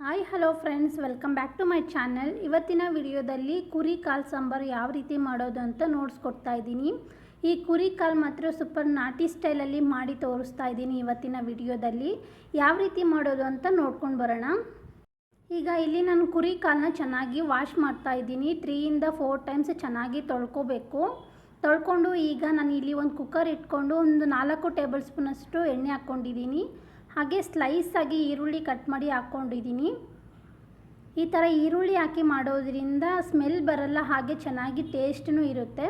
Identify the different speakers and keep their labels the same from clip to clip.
Speaker 1: Hi hello friends welcome back to my channel ಇವತ್ತಿನ ವಿಡಿಯೋದಲ್ಲಿ ಕುರಿ ಕಾಲು ಸಾಂಬಾರು ಯಾವ ರೀತಿ ಮಾಡೋದು ಅಂತ ನೋಡಿಸ್ಕೊಡ್ತಾ ಇದ್ದೀನಿ. ಈ ಕುರಿ ಕಾಲು ಮಾತ್ರ ಸೂಪರ್ ನಾಟಿ ಸ್ಟೈಲಲ್ಲಿ ಮಾಡಿ ತೋರಿಸ್ತಾ ಇದ್ದೀನಿ ಇವತ್ತಿನ ವಿಡಿಯೋದಲ್ಲಿ. ಯಾವ ರೀತಿ ಮಾಡೋದು ಅಂತ ನೋಡ್ಕೊಂಡು ಬರೋಣ. ಈಗ ಇಲ್ಲಿ ನಾನು ಕುರಿ ಕಾಲನ್ನ ಚೆನ್ನಾಗಿ ವಾಶ್ ಮಾಡ್ತಾ ಇದ್ದೀನಿ. ತ್ರೀಯಿಂದ ಫೋರ್ ಟೈಮ್ಸ್ ಚೆನ್ನಾಗಿ ತೊಳ್ಕೊಬೇಕು. ತೊಳ್ಕೊಂಡು ಈಗ ನಾನು ಇಲ್ಲಿ ಒಂದು ಕುಕ್ಕರ್ ಇಟ್ಕೊಂಡು ಒಂದು ನಾಲ್ಕು ಟೇಬಲ್ ಸ್ಪೂನಷ್ಟು ಎಣ್ಣೆ ಹಾಕ್ಕೊಂಡಿದ್ದೀನಿ. ಹಾಗೆ ಸ್ಲೈಸ್ ಆಗಿ ಈರುಳ್ಳಿ ಕಟ್ ಮಾಡಿ ಹಾಕ್ಕೊಂಡಿದ್ದೀನಿ ಈ ಥರ ಈರುಳ್ಳಿ ಹಾಕಿ ಮಾಡೋದ್ರಿಂದ ಸ್ಮೆಲ್ ಬರಲ್ಲ, ಹಾಗೆ ಚೆನ್ನಾಗಿ ಟೇಸ್ಟೂ ಇರುತ್ತೆ.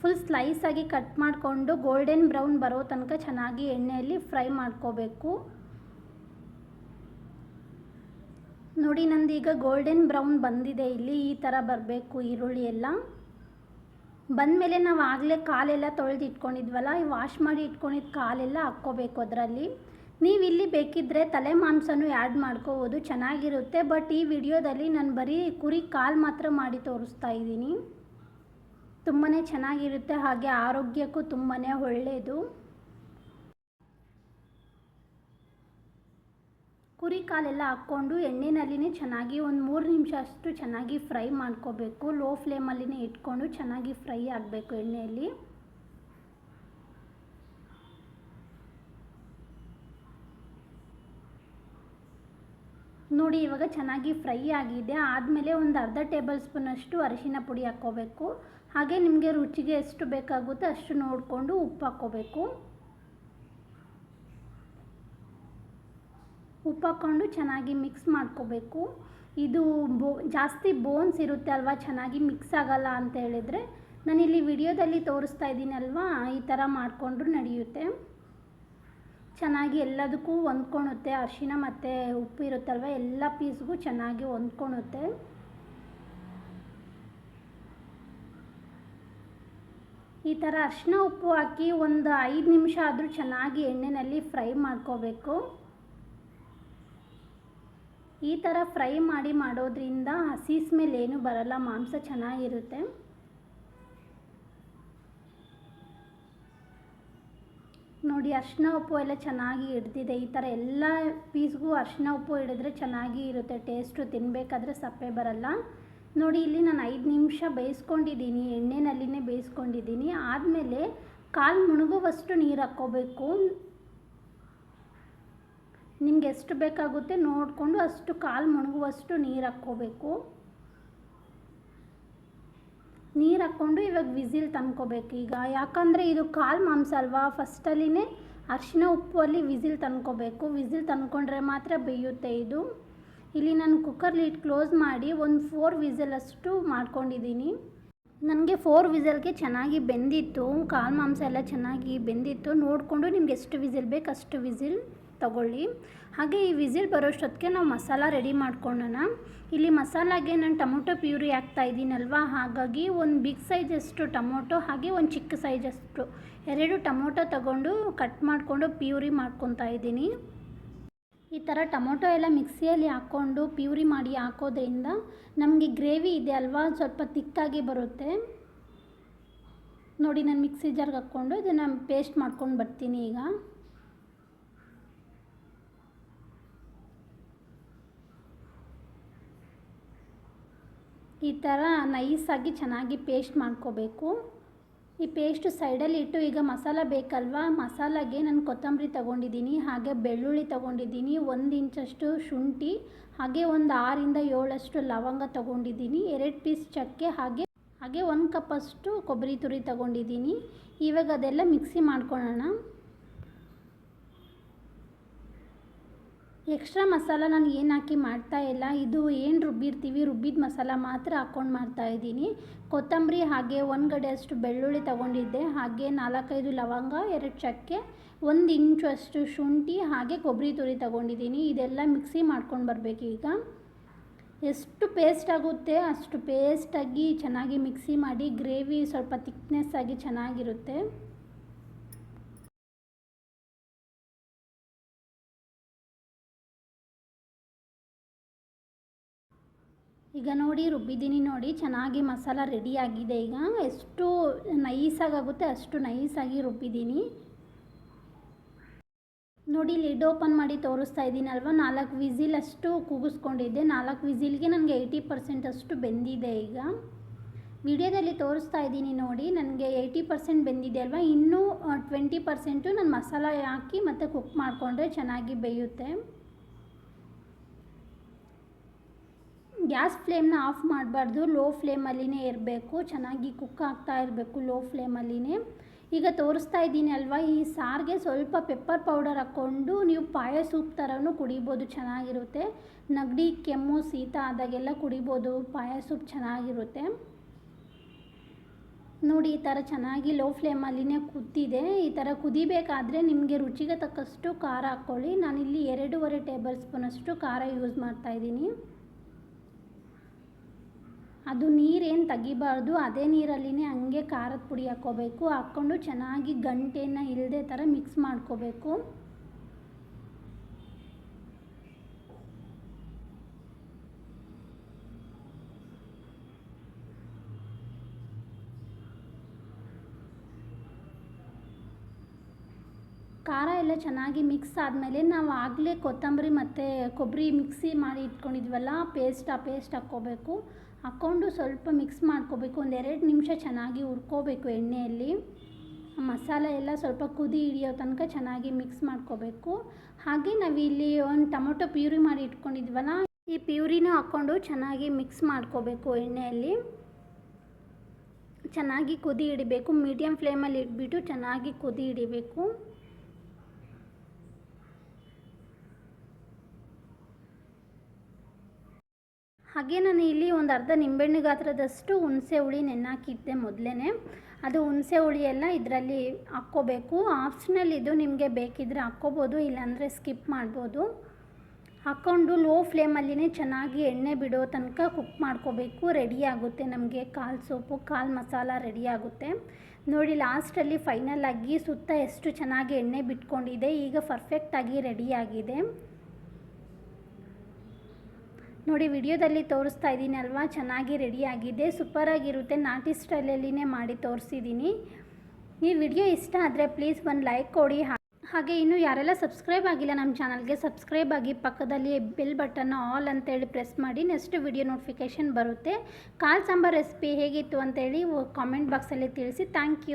Speaker 1: ಫುಲ್ ಸ್ಲೈಸ್ ಆಗಿ ಕಟ್ ಮಾಡಿಕೊಂಡು ಗೋಲ್ಡನ್ ಬ್ರೌನ್ ಬರೋ ತನಕ ಚೆನ್ನಾಗಿ ಎಣ್ಣೆಯಲ್ಲಿ ಫ್ರೈ ಮಾಡ್ಕೋಬೇಕು. ನೋಡಿ ನಂದು ಈಗ ಗೋಲ್ಡನ್ ಬ್ರೌನ್ ಬಂದಿದೆ ಇಲ್ಲಿ, ಈ ಥರ ಬರಬೇಕು ಈರುಳ್ಳಿ ಎಲ್ಲ. ಬಂದಮೇಲೆ ನಾವು ಆಗಲೇ ಕಾಲೆಲ್ಲ ತೊಳೆದು ಇಟ್ಕೊಂಡಿದ್ವಲ್ಲ ವಾಶ್ ಮಾಡಿ ಇಟ್ಕೊಂಡಿದ್ದ ಕಾಲೆಲ್ಲ ಹಾಕ್ಕೋಬೇಕು ಅದರಲ್ಲಿ. ನೀವು ಇಲ್ಲಿ ಬೇಕಿದ್ದರೆ ತಲೆ ಮಾಂಸನೂ ಆ್ಯಡ್ ಮಾಡ್ಕೋಬೋದು, ಚೆನ್ನಾಗಿರುತ್ತೆ. ಬಟ್ ಈ ವಿಡಿಯೋದಲ್ಲಿ ನಾನು ಬರೀ ಕುರಿ ಕಾಲು ಮಾತ್ರ ಮಾಡಿ ತೋರಿಸ್ತಾ ಇದ್ದೀನಿ. ತುಂಬಾ ಚೆನ್ನಾಗಿರುತ್ತೆ, ಹಾಗೆ ಆರೋಗ್ಯಕ್ಕೂ ತುಂಬಾ ಒಳ್ಳೆಯದು ಕುರಿ ಕಾಲೆಲ್ಲ ಹಾಕ್ಕೊಂಡು ಎಣ್ಣೆನಲ್ಲಿನೇ ಚೆನ್ನಾಗಿ ಒಂದು ಮೂರು ನಿಮಿಷ ಅಷ್ಟು ಚೆನ್ನಾಗಿ ಫ್ರೈ ಮಾಡ್ಕೋಬೇಕು. ಲೋ ಫ್ಲೇಮಲ್ಲಿನೇ ಇಟ್ಕೊಂಡು ಚೆನ್ನಾಗಿ ಫ್ರೈ ಆಗಬೇಕು ಎಣ್ಣೆಯಲ್ಲಿ. ನೋಡಿ, ಇವಾಗ ಚೆನ್ನಾಗಿ ಫ್ರೈ ಆಗಿದೆ. ಆದಮೇಲೆ ಒಂದು ಅರ್ಧ ಟೇಬಲ್ ಸ್ಪೂನಷ್ಟು ಅರಿಶಿನ ಪುಡಿ ಹಾಕ್ಕೋಬೇಕು. ಹಾಗೆ ನಿಮಗೆ ರುಚಿಗೆ ಎಷ್ಟು ಬೇಕಾಗುತ್ತೋ ಅಷ್ಟು ನೋಡಿಕೊಂಡು ಉಪ್ಪು ಹಾಕ್ಕೋಬೇಕು. ಉಪ್ಪು ಹಾಕ್ಕೊಂಡು ಚೆನ್ನಾಗಿ ಮಿಕ್ಸ್ ಮಾಡ್ಕೋಬೇಕು. ಇದು ಬೋ, ಜಾಸ್ತಿ ಬೋನ್ಸ್ ಇರುತ್ತೆ ಅಲ್ವಾ, ಚೆನ್ನಾಗಿ ಮಿಕ್ಸ್ ಆಗಲ್ಲ ಅಂತ ಹೇಳಿದರೆ. ನಾನಿಲ್ಲಿ ವಿಡಿಯೋದಲ್ಲಿ ತೋರಿಸ್ತಾ ಇದ್ದೀನಲ್ವಾ, ಈ ಥರ ಮಾಡಿಕೊಂಡ್ರು ನಡೆಯುತ್ತೆ. ಚೆನ್ನಾಗಿ ಎಲ್ಲದಕ್ಕೂ ಹೊಂದ್ಕೊಳುತ್ತೆ ಅರಿಶಿನ ಮತ್ತು ಉಪ್ಪು ಇರುತ್ತಲ್ವ, ಎಲ್ಲ ಪೀಸ್ಗೂ ಚೆನ್ನಾಗಿ ಹೊಂದ್ಕೊಳುತ್ತೆ ಈ ಥರ ಅರಿಶಿನ ಉಪ್ಪು ಹಾಕಿ ಒಂದು ಐದು ನಿಮಿಷ ಆದರೂ ಚೆನ್ನಾಗಿ ಎಣ್ಣೆಯಲ್ಲಿ ಫ್ರೈ ಮಾಡ್ಕೋಬೇಕು. ಈ ಥರ ಫ್ರೈ ಮಾಡಿ ಮಾಡೋದ್ರಿಂದ ಹಸಿ ಸ್ಮೆಲ್ ಏನೂ ಬರಲ್ಲ, ಮಾಂಸ ಚೆನ್ನಾಗಿರುತ್ತೆ. ನೋಡಿ, ಅರಿಶಿನ ಉಪ್ಪು ಎಲ್ಲ ಚೆನ್ನಾಗಿ ಹಿಡ್ದಿದೆ. ಈ ಥರ ಎಲ್ಲ ಪೀಸ್ಗೂ ಅರಿಶಿನ ಉಪ್ಪು ಹಿಡಿದ್ರೆ ಚೆನ್ನಾಗಿ ಇರುತ್ತೆ. ಟೇಸ್ಟು ತಿನ್ನಬೇಕಾದ್ರೆ ಸಪ್ಪೆ ಬರಲ್ಲ. ನೋಡಿ, ಇಲ್ಲಿ ನಾನು ಐದು ನಿಮಿಷ ಬೇಯಿಸ್ಕೊಂಡಿದ್ದೀನಿ. ಎಣ್ಣೆನಲ್ಲಿನೇ ಬೇಯಿಸ್ಕೊಂಡಿದ್ದೀನಿ. ಆದಮೇಲೆ ಕಾಲು ಮುಳುಗುವಷ್ಟು ನೀರು ಹಾಕ್ಕೋಬೇಕು. ನಿಮ್ಗೆ ಎಷ್ಟು ಬೇಕಾಗುತ್ತೆ ನೋಡಿಕೊಂಡು ಅಷ್ಟು ಕಾಲು ಮುಳುಗುವಷ್ಟು ನೀರು ಹಾಕ್ಕೋಬೇಕು. ನೀರು ಹಾಕ್ಕೊಂಡು ಇವಾಗ ವಿಸಿಲ್ ತಂದ್ಕೋಬೇಕು. ಈಗ ಯಾಕಂದರೆ ಇದು ಕಾಲು ಮಾಂಸ ಅಲ್ವಾ? ಫಸ್ಟಲ್ಲಿನೇ ಅರಿಶಿನ ಉಪ್ಪು ಅಲ್ಲಿ ವಿಸಿಲ್ ತಂದ್ಕೋಬೇಕು. ವಿಸಿಲ್ ತಂದ್ಕೊಂಡ್ರೆ ಮಾತ್ರ ಬೇಯುತ್ತೆ ಇದು. ಇಲ್ಲಿ ನಾನು ಕುಕ್ಕರ್ ಕ್ಲೋಸ್ ಮಾಡಿ ಒಂದು ಫೋರ್ ವಿಸಲಷ್ಟು ಮಾಡ್ಕೊಂಡಿದ್ದೀನಿ. ನನಗೆ ಫೋರ್ ವಿಸಲ್ಗೆ ಚೆನ್ನಾಗಿ ಬೆಂದಿತ್ತು. ಕಾಲು ಮಾಂಸ ಎಲ್ಲ ಚೆನ್ನಾಗಿ ಬೆಂದಿತ್ತು. ನೋಡಿಕೊಂಡು ನಿಮ್ಗೆ ಎಷ್ಟು ವಿಸಿಲ್ ಬೇಕು ಅಷ್ಟು ವಿಸಿಲ್. ತಗೊಳ್ಳಿ. ಹಾಗೆ ಈ ವಿಸಿಲ್ ಬರೋಷ್ಟೊತ್ತಿಗೆ ನಾವು ಮಸಾಲ ರೆಡಿ ಮಾಡ್ಕೊಳ್ಳೋಣ. ಇಲ್ಲಿ ಮಸಾಲಾಗೆ ನಾನು ಟೊಮೊಟೊ ಪ್ಯೂರಿ ಹಾಕ್ತಾ ಇದ್ದೀನಲ್ವ? ಹಾಗಾಗಿ ಒಂದು ಬಿಗ್ ಸೈಜಷ್ಟು ಟೊಮೊಟೊ, ಹಾಗೆ ಒಂದು ಚಿಕ್ಕ ಸೈಜಷ್ಟು ಎರಡು ಟೊಮೊಟೊ ತಗೊಂಡು ಕಟ್ ಮಾಡಿಕೊಂಡು ಪ್ಯೂರಿ ಮಾಡ್ಕೊತಾ ಇದ್ದೀನಿ. ಈ ಥರ ಟೊಮೊಟೊ ಎಲ್ಲ ಮಿಕ್ಸಿಯಲ್ಲಿ ಹಾಕ್ಕೊಂಡು ಪ್ಯೂರಿ ಮಾಡಿ ಹಾಕೋದ್ರಿಂದ ನಮಗೆ ಗ್ರೇವಿ ಇದೆ ಅಲ್ವಾ? ಸ್ವಲ್ಪ ತಿಕ್ಕಾಗಿ ಬರುತ್ತೆ. ನೋಡಿ, ನಾನು ಮಿಕ್ಸಿ ಜಾರ್ಗೆ ಹಾಕ್ಕೊಂಡು ಇದನ್ನು ಪೇಸ್ಟ್ ಮಾಡ್ಕೊಂಡು ಬರ್ತೀನಿ ಈಗ. ಈ ಥರ ನೈಸಾಗಿ ಚೆನ್ನಾಗಿ ಪೇಸ್ಟ್ ಮಾಡ್ಕೋಬೇಕು. ಈ ಪೇಸ್ಟು ಸೈಡಲ್ಲಿ ಇಟ್ಟು ಈಗ ಮಸಾಲ ಬೇಕಲ್ವಾ? ಮಸಾಲಾಗೆ ನಾನು ಕೊತ್ತಂಬರಿ ತೊಗೊಂಡಿದ್ದೀನಿ, ಹಾಗೆ ಬೆಳ್ಳುಳ್ಳಿ ತೊಗೊಂಡಿದ್ದೀನಿ, ಒಂದು ಇಂಚಷ್ಟು ಶುಂಠಿ, ಹಾಗೆ ಒಂದು ಆರಿಂದ ಏಳಷ್ಟು ಲವಂಗ ತೊಗೊಂಡಿದ್ದೀನಿ, ಎರಡು ಪೀಸ್ ಚಕ್ಕೆ, ಹಾಗೆ ಹಾಗೆ ಒಂದು ಕಪ್ಪಷ್ಟು ಕೊಬ್ಬರಿ ತುರಿ ತೊಗೊಂಡಿದ್ದೀನಿ. ಇವಾಗ ಅದೆಲ್ಲ ಮಿಕ್ಸಿ ಮಾಡ್ಕೊಳ್ಳೋಣ. ಎಕ್ಸ್ಟ್ರಾ ಮಸಾಲ ನಾನು ಏನು ಹಾಕಿ ಮಾಡ್ತಾ ಇಲ್ಲ, ಇದು ಏನು ರುಬ್ಬಿರ್ತೀವಿ ರುಬ್ಬಿದ ಮಸಾಲ ಮಾತ್ರ ಹಾಕ್ಕೊಂಡು ಮಾಡ್ತಾಯಿದ್ದೀನಿ ಕೊತ್ತಂಬರಿ ಹಾಗೆ ಒಂದು ಅಷ್ಟು ಬೆಳ್ಳುಳ್ಳಿ ತೊಗೊಂಡಿದ್ದೆ, ಹಾಗೆ ನಾಲ್ಕೈದು ಲವಂಗ, ಎರಡು ಚಕ್ಕೆ, ಒಂದು ಇಂಚು ಅಷ್ಟು ಶುಂಠಿ, ಹಾಗೆ ಕೊಬ್ಬರಿ ತುರಿ ತೊಗೊಂಡಿದ್ದೀನಿ. ಇದೆಲ್ಲ ಮಿಕ್ಸಿ ಮಾಡ್ಕೊಂಡು ಬರಬೇಕು ಈಗ. ಎಷ್ಟು ಪೇಸ್ಟ್ ಆಗುತ್ತೆ, ಅಷ್ಟು ಪೇಸ್ಟಾಗಿ ಚೆನ್ನಾಗಿ ಮಿಕ್ಸಿ ಮಾಡಿ, ಗ್ರೇವಿ ಸ್ವಲ್ಪ ತಿಕ್ನೆಸ್ ಆಗಿ ಚೆನ್ನಾಗಿರುತ್ತೆ. ಈಗ ನೋಡಿ ರುಬ್ಬಿದ್ದೀನಿ ನೋಡಿ, ಚೆನ್ನಾಗಿ ಮಸಾಲ ರೆಡಿಯಾಗಿದೆ ಈಗ. ಎಷ್ಟು ನೈಸಾಗುತ್ತೆ ಅಷ್ಟು ನೈಸಾಗಿ ರುಬ್ಬಿದ್ದೀನಿ. ನೋಡಿ ಲಿಡ್ ಓಪನ್ ಮಾಡಿ ತೋರಿಸ್ತಾ ಇದ್ದೀನಲ್ವ ನಾಲ್ಕು ವಿಸಿಲ್ ಅಷ್ಟು ಕೂಗಿಸ್ಕೊಂಡಿದ್ದೆ. ನಾಲ್ಕು ವಿಸಿಲ್ಗೆ ನನಗೆ ಏಯ್ಟಿ ಪರ್ಸೆಂಟ್ ಅಷ್ಟು ಬೆಂದಿದೆ ಈಗ. ವಿಡಿಯೋದಲ್ಲಿ ತೋರಿಸ್ತಾ ಇದ್ದೀನಿ ನೋಡಿ, ನನಗೆ ಏಯ್ಟಿ ಪರ್ಸೆಂಟ್ ಬೆಂದಿದೆ ಅಲ್ವಾ? ಇನ್ನೂ ಟ್ವೆಂಟಿ ಪರ್ಸೆಂಟು ನಾನು ಮಸಾಲ ಹಾಕಿ ಮತ್ತು ಕುಕ್ ಮಾಡಿಕೊಂಡ್ರೆ ಚೆನ್ನಾಗಿ ಬೇಯುತ್ತೆ. ಗ್ಯಾಸ್ ಫ್ಲೇಮ್ನ ಆಫ್ ಮಾಡಬಾರ್ದು. ಲೋ ಫ್ಲೇಮಲ್ಲಿನೇ ಇರಬೇಕು. ಚೆನ್ನಾಗಿ ಕುಕ್ ಆಗ್ತಾ ಇರಬೇಕು ಲೋ ಫ್ಲೇಮಲ್ಲಿನೇ. ಈಗ ತೋರಿಸ್ತಾ ಇದ್ದೀನಿ ಅಲ್ವಾ, ಈ ಸಾರಿಗೆ ಸ್ವಲ್ಪ ಪೆಪ್ಪರ್ ಪೌಡರ್ ಹಾಕ್ಕೊಂಡು ನೀವು ಪಾಯ ಸೂಪ್ ಥರನೂ ಕುಡಿಬೋದು, ಚೆನ್ನಾಗಿರುತ್ತೆ. ನಗಡಿ, ಕೆಮ್ಮು, ಶೀತ ಆದಾಗೆಲ್ಲ ಕುಡಿಬೋದು ಪಾಯ ಸೂಪ್ ಚೆನ್ನಾಗಿರುತ್ತೆ. ನೋಡಿ, ಈ ಥರ ಚೆನ್ನಾಗಿ ಲೋ ಫ್ಲೇಮಲ್ಲಿನೇ ಕುದ್ದಿದೆ. ಈ ಥರ ಕುದಿಬೇಕಾದ್ರೆ ನಿಮಗೆ ರುಚಿಗೆ ತಕ್ಕಷ್ಟು ಖಾರ ಹಾಕ್ಕೊಳ್ಳಿ. ನಾನಿಲ್ಲಿ ಎರಡೂವರೆ ಟೇಬಲ್ ಸ್ಪೂನಷ್ಟು ಖಾರ ಯೂಸ್ ಮಾಡ್ತಾಯಿದ್ದೀನಿ ಅದು ನೀರೇನು ತೆಗಿಬಾರ್ದು, ಅದೇ ನೀರಲ್ಲಿನೇ ಹಂಗೆ ಖಾರದ ಪುಡಿ ಹಾಕ್ಕೋಬೇಕು. ಹಾಕ್ಕೊಂಡು ಚೆನ್ನಾಗಿ ಗಂಟೆನ ಇಲ್ಲದೆ ಥರ ಮಿಕ್ಸ್ ಮಾಡ್ಕೋಬೇಕು. ಖಾರ ಎಲ್ಲ ಚೆನ್ನಾಗಿ ಮಿಕ್ಸ್ ಆದಮೇಲೆ ನಾವು ಆಗಲೇ ಕೊತ್ತಂಬರಿ ಮತ್ತು ಕೊಬ್ಬರಿ ಮಿಕ್ಸಿ ಮಾಡಿ ಇಟ್ಕೊಂಡಿದ್ವಲ್ಲ ಪೇಸ್ಟ್ ಆ ಪೇಸ್ಟ್ ಹಾಕ್ಕೋಬೇಕು. ಹಾಕ್ಕೊಂಡು ಸ್ವಲ್ಪ ಮಿಕ್ಸ್ ಮಾಡ್ಕೋಬೇಕು. ಎರಡು ನಿಮಿಷ ಚೆನ್ನಾಗಿ ಹುರ್ಕೋಬೇಕು ಎಣ್ಣೆಯಲ್ಲಿ. ಮಸಾಲೆ ಎಲ್ಲ ಸ್ವಲ್ಪ ಕುದಿ ಹಿಡಿಯೋ ತನಕ ಚೆನ್ನಾಗಿ ಮಿಕ್ಸ್ ಮಾಡ್ಕೋಬೇಕು. ಹಾಗೆ ನಾವಿಲ್ಲಿ ಒಂದು ಟೊಮೊಟೊ ಪ್ಯೂರಿ ಮಾಡಿ ಇಟ್ಕೊಂಡಿದ್ವಲ್ಲ, ಈ ಪ್ಯೂರಿನ ಹಾಕ್ಕೊಂಡು ಚೆನ್ನಾಗಿ ಮಿಕ್ಸ್ ಮಾಡ್ಕೋಬೇಕು ಎಣ್ಣೆಯಲ್ಲಿ. ಚೆನ್ನಾಗಿ ಕುದಿ ಹಿಡಿಬೇಕು. ಮೀಡಿಯಮ್ ಫ್ಲೇಮಲ್ಲಿ ಇಟ್ಬಿಟ್ಟು ಚೆನ್ನಾಗಿ ಕುದಿ ಹಿಡಿಬೇಕು. ಹಾಗೆ ನಾನು ಇಲ್ಲಿ ಒಂದು ಅರ್ಧ ನಿಂಬೆಹಣ್ಣು ಗಾತ್ರದಷ್ಟು ಹುಣಸೆ ಹುಳಿ ನೆನ್ನಾಕಿದ್ದೆ ಮೊದಲೇ ಅದು ಹುಣಸೆ ಹುಳಿ ಎಲ್ಲ ಇದರಲ್ಲಿ ಹಾಕ್ಕೋಬೇಕು. ಆಪ್ಷನಲ್ ಇದು ನಿಮಗೆ ಬೇಕಿದ್ದರೆ ಹಾಕ್ಕೋಬೋದು, ಇಲ್ಲಾಂದರೆ ಸ್ಕಿಪ್ ಮಾಡ್ಬೋದು. ಹಾಕ್ಕೊಂಡು ಲೋ ಫ್ಲೇಮಲ್ಲಿನೇ ಚೆನ್ನಾಗಿ ಎಣ್ಣೆ ಬಿಡೋ ತನಕ ಕುಕ್ ಮಾಡ್ಕೋಬೇಕು. ರೆಡಿ ಆಗುತ್ತೆ ನಮಗೆ. ಕಾಲು ಸೋಪು, ಕಾಲು ಮಸಾಲ ರೆಡಿ ಆಗುತ್ತೆ. ನೋಡಿ, ಲಾಸ್ಟಲ್ಲಿ ಫೈನಲ್ ಆಗಿ ಸುತ್ತ ಎಷ್ಟು ಚೆನ್ನಾಗಿ ಎಣ್ಣೆ ಬಿಟ್ಕೊಂಡಿದೆ. ಈಗ ಪರ್ಫೆಕ್ಟಾಗಿ ರೆಡಿಯಾಗಿದೆ ನೋಡಿ, ವಿಡಿಯೋದಲ್ಲಿ ತೋರಿಸ್ತಾ ಇದ್ದೀನಿ ಅಲ್ವಾ? ಚೆನ್ನಾಗಿ ರೆಡಿಯಾಗಿದೆ ಸೂಪರಾಗಿರುತ್ತೆ ನಾಟಿ ಸ್ಟೈಲಲ್ಲಿನೇ ಮಾಡಿ ತೋರಿಸಿದ್ದೀನಿ. ಈ ವಿಡಿಯೋ ಇಷ್ಟ ಆದರೆ ಪ್ಲೀಸ್ ಒಂದು ಲೈಕ್ ಕೊಡಿ. ಹಾಗೆ ಇನ್ನು ಯಾರೆಲ್ಲ ಸಬ್ಸ್ಕ್ರೈಬ್ ಆಗಿಲ್ಲ ನಮ್ಮ ಚಾನಲ್ಗೆ ಸಬ್ಸ್ಕ್ರೈಬ್ ಆಗಿ ಪಕ್ಕದಲ್ಲಿ ಬೆಲ್ ಬಟನ್ ಆಲ್ ಅಂತೇಳಿ ಪ್ರೆಸ್ ಮಾಡಿ. ನೆಕ್ಸ್ಟ್ ವಿಡಿಯೋ ನೋಟಿಫಿಕೇಷನ್ ಬರುತ್ತೆ. ಕಾಲ್ ಸಾಂಬಾರ್ ರೆಸಿಪಿ ಹೇಗಿತ್ತು ಅಂತೇಳಿ ಕಾಮೆಂಟ್ ಬಾಕ್ಸಲ್ಲಿ ತಿಳಿಸಿ. Thank you